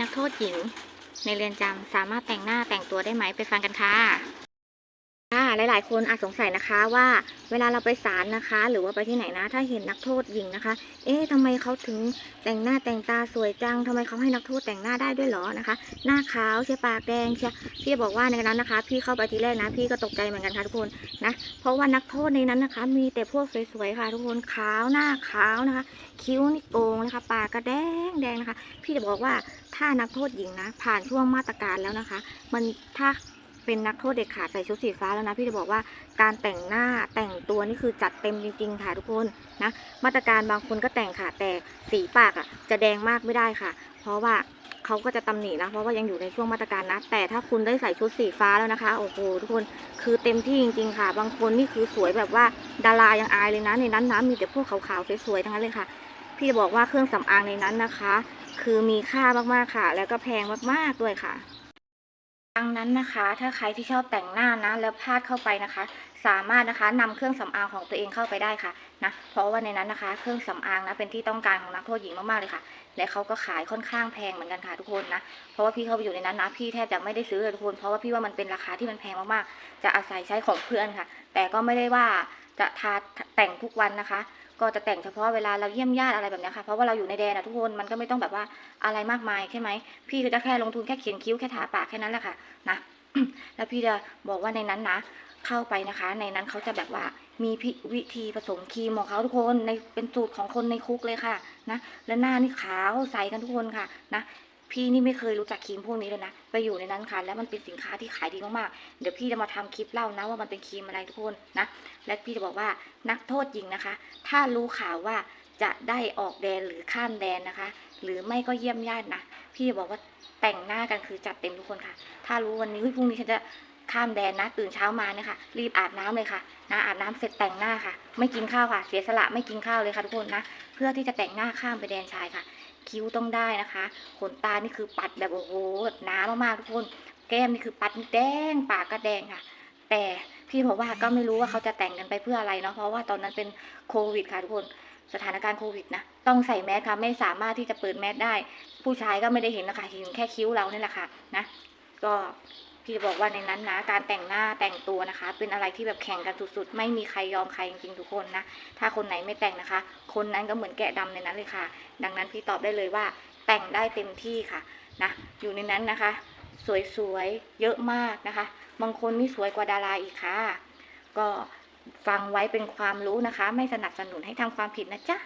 นักโทษหญิง ในเรือนจำสามารถแต่งหน้าแต่งตัวได้ไหมไปฟังกันค่ะ หลาย ๆ คนอาจสงสัยนะคะว่าเวลาเราไปศาลนะคะ หรือว่าไปที่ไหนนะ ถ้าเห็นนักโทษหญิงนะคะ เอ๊ะทำไมเขาถึงแต่งหน้าแต่งตาสวยจังทำไมเขาให้นักโทษแต่งหน้าได้ด้วยหรอนะคะ หน้าขาวเชียปากแดงเชียพี่จะบอกว่าในนั้นนะคะ พี่เข้าไปทีแรกนะ พี่ก็ตกใจเหมือนกันค่ะทุกคนนะเพราะว่านักโทษในนั้นนะคะ มีแต่พวกสวย ๆ ค่ะ ทุกคนขาวหน้าขาวนะคะ คิ้วนี่โกงนะคะ ปากก็แดงแดงนะคะ พี่จะบอกว่าถ้านักโทษหญิงนะ ผ่านช่วงมาตรการแล้วนะคะ มันถ้า เป็นนักโทษเด็กขาดใส่ชุดสีฟ้าแล้วนะ พี่จะบอกว่าการแต่งหน้าแต่งตัวนี่คือจัดเต็มจริงๆค่ะทุกคนนะ มาตรการบางคนก็แต่งค่ะแต่สีปากอะจะแดงมากไม่ได้ค่ะ เพราะว่าเขาก็จะตำหนินะ เพราะว่ายังอยู่ในช่วงมาตรการนะ แต่ถ้าคุณได้ใส่ชุดสีฟ้าแล้วนะคะ โอ้โหทุกคนคือเต็มที่จริง ๆ ค่ะ บางคนนี่คือสวยแบบว่าดารายังอายเลยนะในนั้นนะมีแต่พวกขาวๆสวยๆทั้งนั้นเลยค่ะ พี่จะบอกว่าเครื่องสำอางในนั้นนะคะ คือมีค่ามากๆค่ะ แล้วก็แพงมากๆด้วยค่ะ ดังนั้นนะคะถ้าใครที่ชอบแต่งหน้านะแล้วพลาดเข้าไปนะคะ สามารถนะคะนำเครื่องสำอางของตัวเองเข้าไปได้ค่ะนะเพราะว่าในนั้นนะคะ เครื่องสำอางนะเป็นที่ต้องการของนักโทษหญิงมากๆเลยค่ะ และเขาก็ขายค่อนข้างแพงเหมือนกันค่ะทุกคนนะเพราะว่าพี่เข้าไปอยู่ในนั้นนะพี่แทบจะไม่ได้ซื้อเลยทุกคน เพราะว่าพี่ว่ามันเป็นราคาที่มันแพงมากๆ จะอาศัยใช้ของเพื่อนค่ะ แต่ก็ไม่ได้ว่าจะทาแต่งทุกวันนะคะ ก็จะแต่งเฉพาะเวลาเราเยี่ยมญาติอะไรแบบนี้ค่ะ เพราะว่าเราอยู่ในแดนนะทุกคน มันก็ไม่ต้องแบบว่าอะไรมากมายใช่ไหม พี่ก็จะแค่ลงทุนแค่เขียนคิ้วแค่ทาปากแค่นั้นแหละค่ะนะ แล้วพี่จะบอกว่าในนั้นนะ เข้าไปนะคะ ในนั้นเขาจะแบบว่ามีวิธีผสมครีมของเขาทุกคนในเป็นสูตรของคนในคุกเลยค่ะนะ และหน้านี่ขาวใสกันทุกคนค่ะนะ พี่นี่ไม่เคยรู้จักครีมพวกนี้เลยนะ ไปอยู่ในนั้นค่ะ แล้วมันเป็นสินค้าที่ขายดีมากๆ เดี๋ยวพี่จะมาทำคลิปเล่านะว่ามันเป็นครีมอะไรทุกคนนะ และพี่จะบอกว่านักโทษหญิงนะคะ ถ้ารู้ข่าวว่าจะได้ออกแดนหรือข้ามแดนนะคะ หรือไม่ก็เยี่ยมญาตินะ พี่จะบอกว่าแต่งหน้ากันคือจัดเต็มทุกคนค่ะ ถ้ารู้วันนี้เฮ้ยพรุ่งนี้ฉันจะข้ามแดนนะ ตื่นเช้ามาเนี่ยค่ะ รีบอาบน้ำเลยค่ะนะอาบน้ำเสร็จแต่งหน้าค่ะ ไม่กินข้าวค่ะ เสียสละไม่กินข้าวเลยค่ะทุกคนนะ เพื่อที่จะแต่งหน้าข้ามไปแดนชายค่ะ คิ้วต้องได้นะคะขนตานี่คือปัดแบบโอ้โหแบบหนามากๆทุกคน แก้มนี่คือปัดแดงปากก็แดงค่ะ แต่พี่บอกว่าก็ไม่รู้ว่าเขาจะแต่งกันไปเพื่ออะไรเนาะเพราะว่าตอนนั้นเป็นโควิดค่ะทุกคนสถานการณ์โควิดนะต้องใส่แมสค่ะไม่สามารถที่จะเปิดแมสได้ ผู้ชายก็ไม่ได้เห็นนะคะเห็นแค่คิ้วเรานี่แหละค่ะนะก็ พี่บอกว่าในนั้นนะ การแต่งหน้าแต่งตัวนะคะ เป็นอะไรที่แบบแข่งกันสุดๆ ไม่มีใครยอมใครจริงๆทุกคนนะ ถ้าคนไหนไม่แต่งนะคะ คนนั้นก็เหมือนแกะดำในนั้นเลยค่ะ ดังนั้นพี่ตอบได้เลยว่า แต่งได้เต็มที่ค่ะนะ อยู่ในนั้นนะคะ สวยๆ เยอะมากนะคะ บางคนนี่สวยกว่าดาราอีกค่ะ ก็ฟังไว้เป็นความรู้นะคะ ไม่สนับสนุนให้ทำความผิดนะจ๊ะ